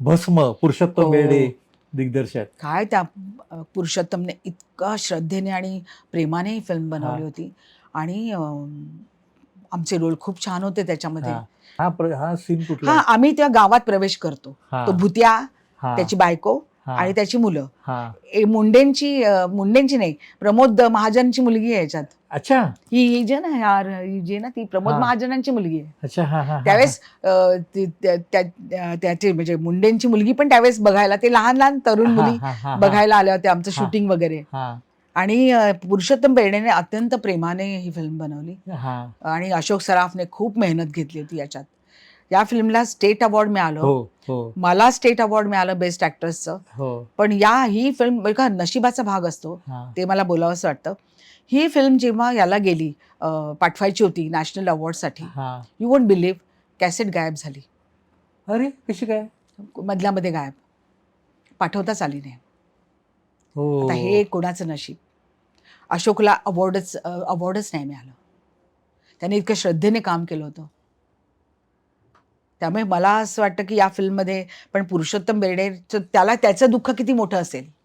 भस्म पुरुषोत्तम हो. बेर्डे दिग्दर्शक. काय त्या पुरुषोत्तमने इतका श्रद्धेने आणि प्रेमाने ही फिल्म बनवली हा. होती. आणि आमचे रोल खूप छान होते त्याच्यामध्ये. हा. हा प्र- हा सीन कुठला? हा आम्ही त्या गावात प्रवेश करतो. हा, तो भुत्या हा, त्याची बायको आणि त्याची मुलं. हा. ए, मुंडेंची अ, मुंडेंची नाही प्रमोद महाजनची मुलगी आहे याच्यात. अच्छा. ही ही जे ना यार ही जे ना ती प्रमोद हा. महाजनांची मुलगी आहे. अच्छा हा हा, हा त्यावेळेस अ, ती- त्या- त्या- त्याची म्हणजे मुंडेंची मुलगी पण त्यावेळेस बघायला ते लहान लहान तरुण मुली बघायला आल्या होत्या आमचं हा. शूटिंग वगैरे. आणि अ, पुरुषोत्तम बेर्डेने अत्यंत प्रेमाने ही फिल्म बनवली. आणि अशोक सराफने खूप मेहनत घेतली होती याच्यात. या फिल्मला स्टेट अवॉर्ड मिळालं. हो हो. मला स्टेट अवॉर्ड मिळालं बेस्ट ऍक्ट्रेसचं. हो. पण या ही फिल्म बघा नशिबाचा भाग असतो ते मला बोलावंसं वाटतं. ही फिल्म जेव्हा याला गेली पाठवायची होती नॅशनल अवॉर्डसाठी हा. यू वोंट बिलीव्ह कॅसेट गायब झाली. अरे कशी काय मधल्यामध्ये गायब. पाठवताच आली नाही. आता हे कोणाचं नशीब? अशोकला अवॉर्डच अवॉर्डच नाही मिळालं. त्याने इतकं श्रद्धेने काम केलं होतं. त्यामुळे मला असं वाटतं की या फिल्ममध्ये पण पुरुषोत्तम बेर्डेचं त्याला त्याचं दुःख किती मोठं असेल.